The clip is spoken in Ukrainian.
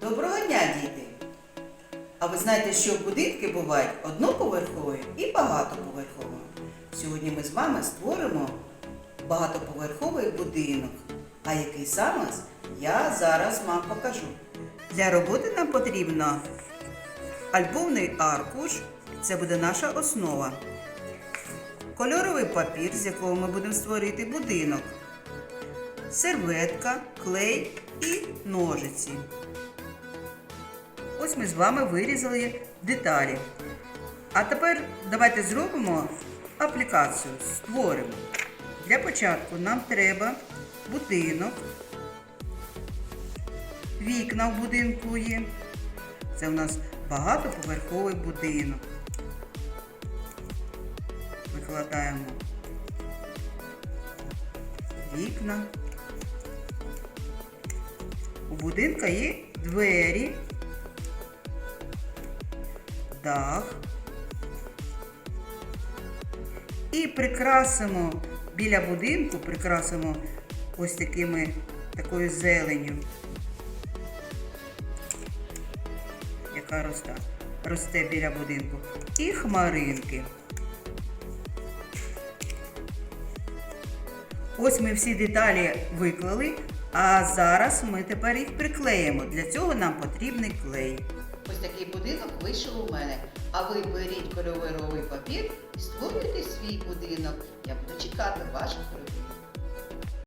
Доброго дня, діти! А ви знаєте, що будинки бувають одноповерхові і багатоповерхові? Сьогодні ми з вами створимо багатоповерховий будинок. А який саме я зараз вам покажу. Для роботи нам потрібно альбомний аркуш, це буде наша основа. Кольоровий папір, з якого ми будемо створити будинок, серветка, клей і ножиці. Ось ми з вами вирізали деталі. А тепер давайте зробимо аплікацію, створимо. Для початку нам треба будинок. Вікна в будинку є. Це у нас багатоповерховий будинок. Викладаємо вікна. У будинка є двері, дах. І прикрасимо біля будинку, прикрасимо ось такими такою зеленю, яка росте, росте біля будинку. І хмаринки. Ось ми всі деталі виклали, а зараз ми тепер їх приклеїмо. Для цього нам потрібний клей. Ось такий будинок вийшов у мене. А ви беріть кольоровий папір і створюйте свій будинок. Я буду чекати ваших робіт.